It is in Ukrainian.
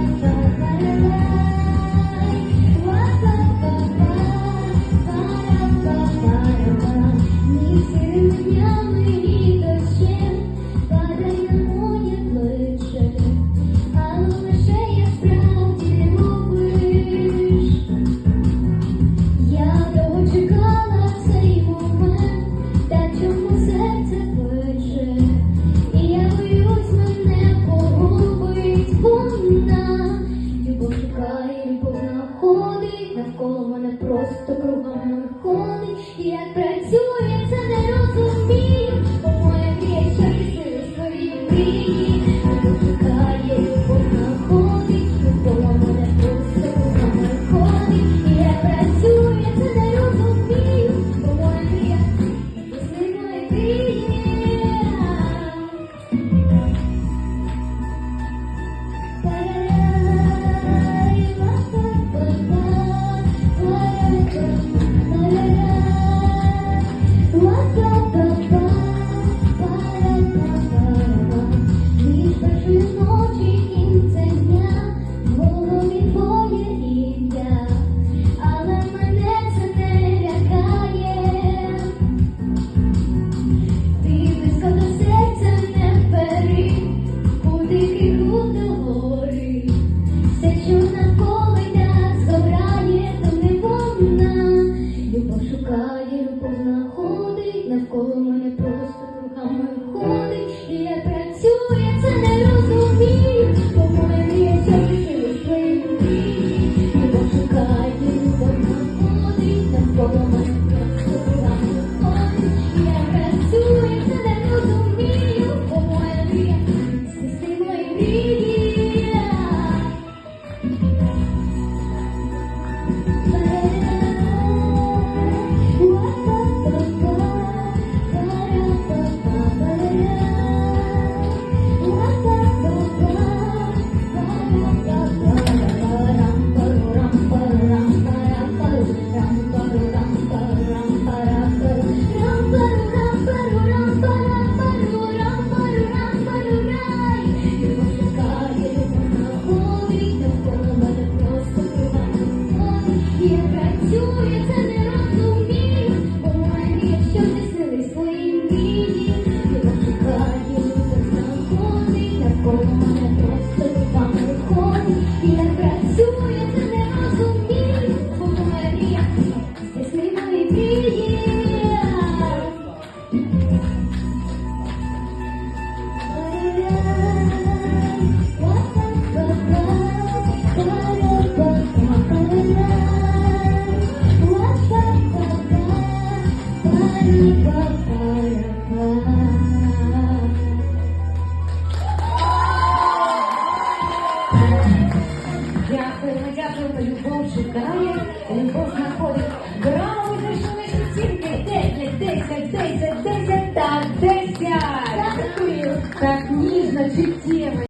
Thank you. навколо мене просто кругом. Ходить, і як працює, це не розумію, бо моя мрія щасливо своїй мрії, шукає, вона ходить, навколо мене просто кругом. Ходить, і як працює, це не розумію, бо моя мрія щаслива і мрії. It's Дякуємо, дякуємо, любов шукає, любов знаходить. Браво, ви знайшли наші цінки. Десять, десять, десять, десять, так, десять. Так ніжно, чуттєво.